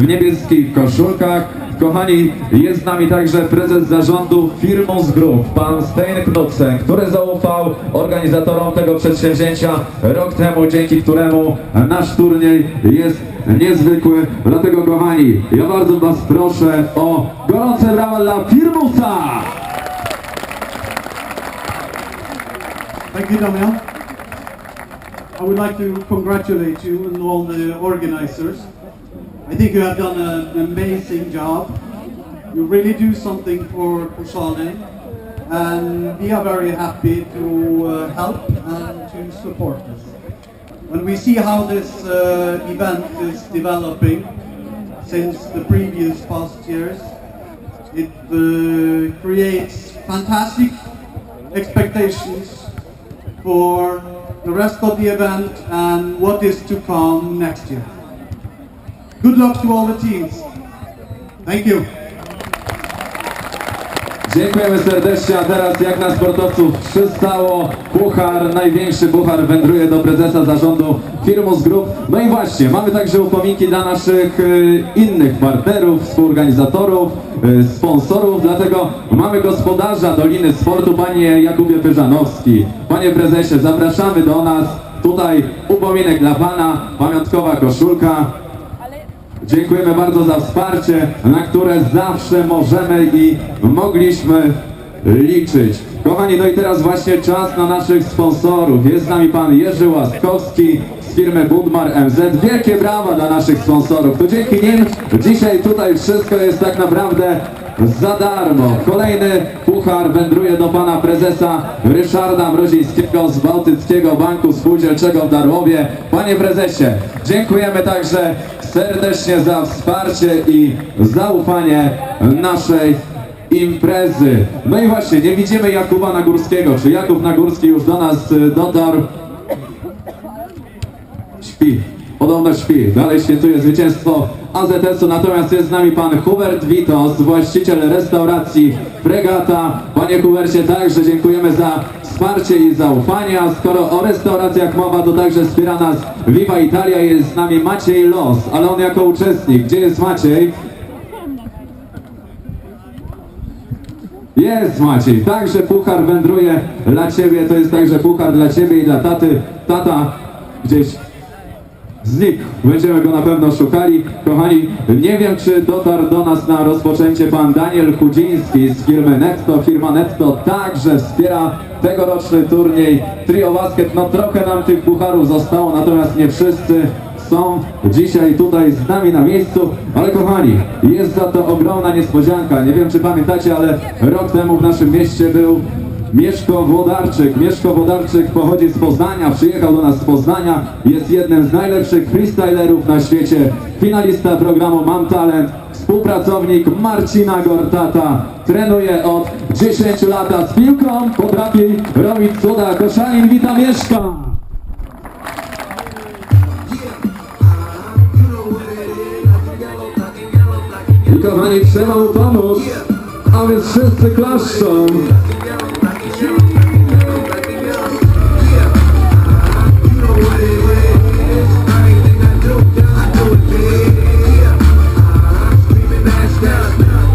w niebieskich koszulkach. Kochani, jest z nami także prezes zarządu Firmus Group, pan Stein Knudsen, który zaufał organizatorom tego przedsięwzięcia rok temu, dzięki któremu nasz turniej jest niezwykły. Dlatego kochani, ja bardzo was proszę o gorące brawa dla Firmusa! Thank you, Damian. I would like to congratulate you and all the organizers. I think you have done an amazing job. You really do something for Kusanen, and we are very happy to uh, help and to support us. When we see how this uh, event is developing since the previous past years, it uh, creates fantastic expectations for the rest of the event and what is to come next year. Good luck to all the teams. Thank you. Dziękujemy serdecznie, a teraz jak na sportowców przystało, puchar, największy puchar wędruje do prezesa zarządu Firmus Group. No i właśnie, mamy także upominki dla naszych y, innych partnerów, współorganizatorów, y, sponsorów, dlatego mamy gospodarza Doliny Sportu, panie Jakubie Pyżanowski. Panie prezesie, zapraszamy do nas, tutaj upominek dla pana, pamiątkowa koszulka, Dziękujemy bardzo za wsparcie, na które zawsze możemy i mogliśmy liczyć. Kochani, no i teraz właśnie czas na naszych sponsorów. Jest z nami pan Jerzy Łaskowski z firmy Budmar MZ. Wielkie brawa dla naszych sponsorów. To dzięki nim dzisiaj tutaj wszystko jest tak naprawdę za darmo. Kolejny puchar wędruje do pana prezesa Ryszarda Mrozińskiego z Bałtyckiego Banku Spółdzielczego w Darłowie. Panie prezesie, dziękujemy także serdecznie za wsparcie i zaufanie naszej imprezy. No i właśnie, nie widzimy Jakuba Nagórskiego. Czy Jakub Nagórski już do nas y, dotarł? Śpi. Podobno śpi. Dalej świętuje zwycięstwo AZS-u. Natomiast jest z nami pan Hubert Witos, właściciel restauracji Fregata. Panie Hubercie, także dziękujemy za wsparcie i zaufanie. A skoro o restauracjach mowa, to także wspiera nas Viva Italia. Jest z nami Maciej Los, ale on jako uczestnik. Gdzie jest Maciej? Jest Maciej, także puchar wędruje dla Ciebie, to jest także puchar dla Ciebie i dla taty. Tata gdzieś znikł, będziemy go na pewno szukali. Kochani, nie wiem czy dotarł do nas na rozpoczęcie pan Daniel Chudziński z firmy Netto. Firma Netto także wspiera tegoroczny turniej Trio Basket. No trochę nam tych pucharów zostało, natomiast nie wszyscy są dzisiaj tutaj z nami na miejscu, ale kochani, jest za to ogromna niespodzianka. Nie wiem, czy pamiętacie, ale rok temu w naszym mieście był Mieszko Włodarczyk. Mieszko Włodarczyk pochodzi z Poznania, przyjechał do nas z Poznania, jest jednym z najlepszych freestylerów na świecie, finalista programu Mam Talent, współpracownik Marcina Gortata, trenuje od 10 lat, z piłką potrafi robić cuda. Koszalin, wita Mieszka! I kochani, trzeba mu pomóc, a więc wszyscy klaszczą.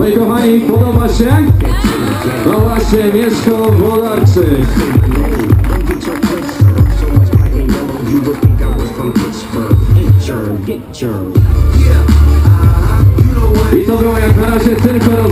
No i kochani, podoba się? No właśnie, Mieszko your. I to było jak na razie tylko rozgrzewka.